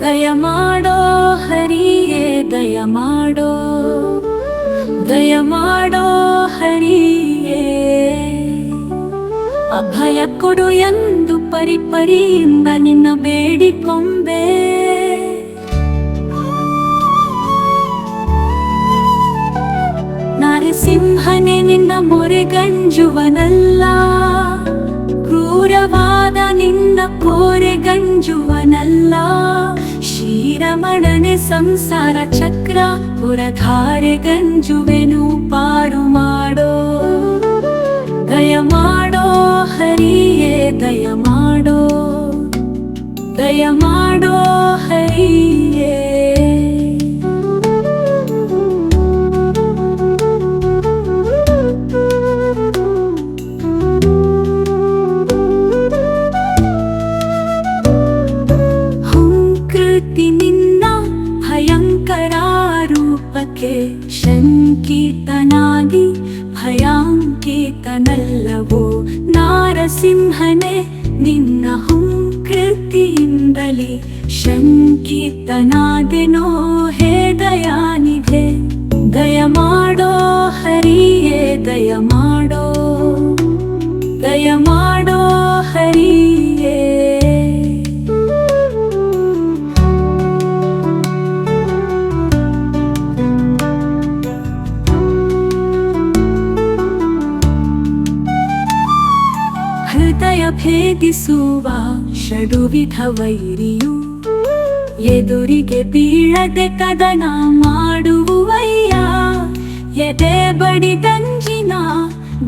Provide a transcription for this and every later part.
ದಯಮಾಡೋ ದಯಮಾಡೋ ಹರಿಯೇ. ಅಭಯ ಕೊಡು ಎಂದು ಪರಿಪರಿಯಿಂದ ನಿನ್ನ ಬೇಡಿಕೊಂಬೆ. ನರಸಿಂಹನೆ, ನಿನ್ನ ಮೊರೆಗಂಜುವನಲ್ಲ ಕ್ರೂರವಾದ ನಿನ್ನ ಕೋರೆಗಂಜುವನಲ್ಲ ಶ್ರೀರಮಣನೆ ಸಂಸಾರ ಚಕ್ರ, ಪುರಧಾರೆ ಗಂಜುವೆನು ಪಾರು ಮಾಡೋ. ದಯ ಮಾಡೋ ಹರಿಯೇ, ದಯ ಮಾಡೋ. ದಯ ಮಾಡೋ ಹರಿಯೇ. ಶಂಕಿತನಾಗಿ ಭಯಾಂಕಿತನಲ್ಲವೋ? ನಾರಸಿಂಹನೇ, ನಿನ್ನ ಹುಂಕೃತಿಯಿಂದಲೇ ಶಂಕಿತನಾದೆನೋ ಹೇ ದಯಾನಿಧೆ? ದಯ ಮಾಡೋ ಹರಿಯೇ ದಯ ಮಾಡೋ ದಯ ಮಾಡೋ ಭೇದಿಸುವ ಷಡುವಿಧ ವೈರಿಯು ಎದುರಿಗೆ ಬೀಳದೆ ಕದನ ಮಾಡುವಯ್ಯ. ಎದೆ ಬಡಿದಂಜಿನ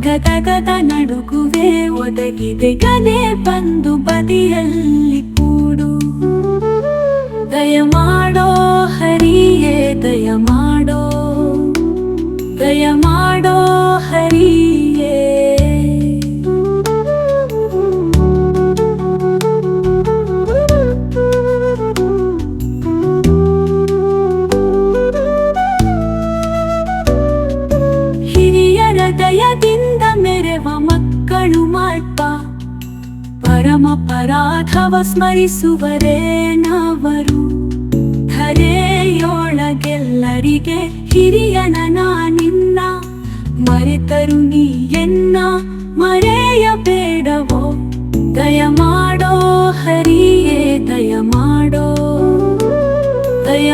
ಗದ ಗದ ನಡುಗುವೆ ಒದಗಿದೆ ಗದೆ ಬಂದು ಬದಿಯಲ್ಲಿ ಕೂಡು. ದಯ ಮಾಡೋ ಹರಿಯೇ ದಯ ಮಾಡೋ ದಯ ಹಿರಿಯರ ದಯದಿಂದ ಮೆರೆವ ಮಕ್ಕಳು ಮಾಡ್ಪ ಪರಮ ಪರಾಧವ ಸ್ಮರಿಸುವರೇನವರು ಧರೆಯೊಳಗೆಲ್ಲರಿಗೆ ಹಿರಿಯನ ನಿನ್ನ ಮರೆತರು ನೀ ಎನ್ನ ಮರೆಯಬೇಡವೋ ದಯ ಮಾಡೋ ಹರಿಯೇ ದಯ ಮಾಡೋ ದಯ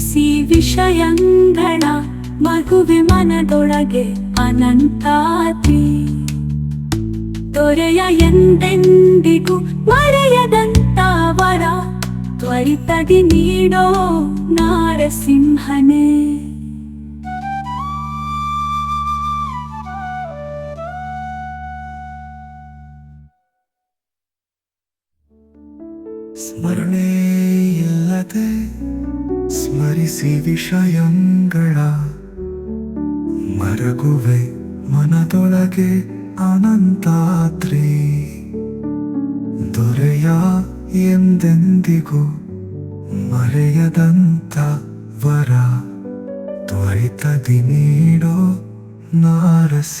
ಸ್ಮರಿಸಿ ವಿಷಯಂಗಣ ಮಗುವೆ ಮನದೊಳಗೆ ಅನಂತಾತಿ. ದೊರೆಯ ಎಂದೆಂದಿಗೂ ಮರೆಯದಂತವರ ತ್ವರಿತದಿ ನೀಡೋ ನಾರಸಿಂಹನೇ. ಸ್ಮರಣೆಯಿಲ್ಲದೆ ಸ್ಮರಿಸಿ ವಿಷಯಂಗಳ. ಮರಗುವೆ ಮನದೊಳಗೆ ಅನಂತಾದ್ರಿ. ದೊರೆಯ ಎಂದೆಂದಿಗೂ ಮರೆಯದಂತ ವರ. ತ್ವರಿತದಿ ನೀಡೋ ನಾರಸಿಂಹನೇ.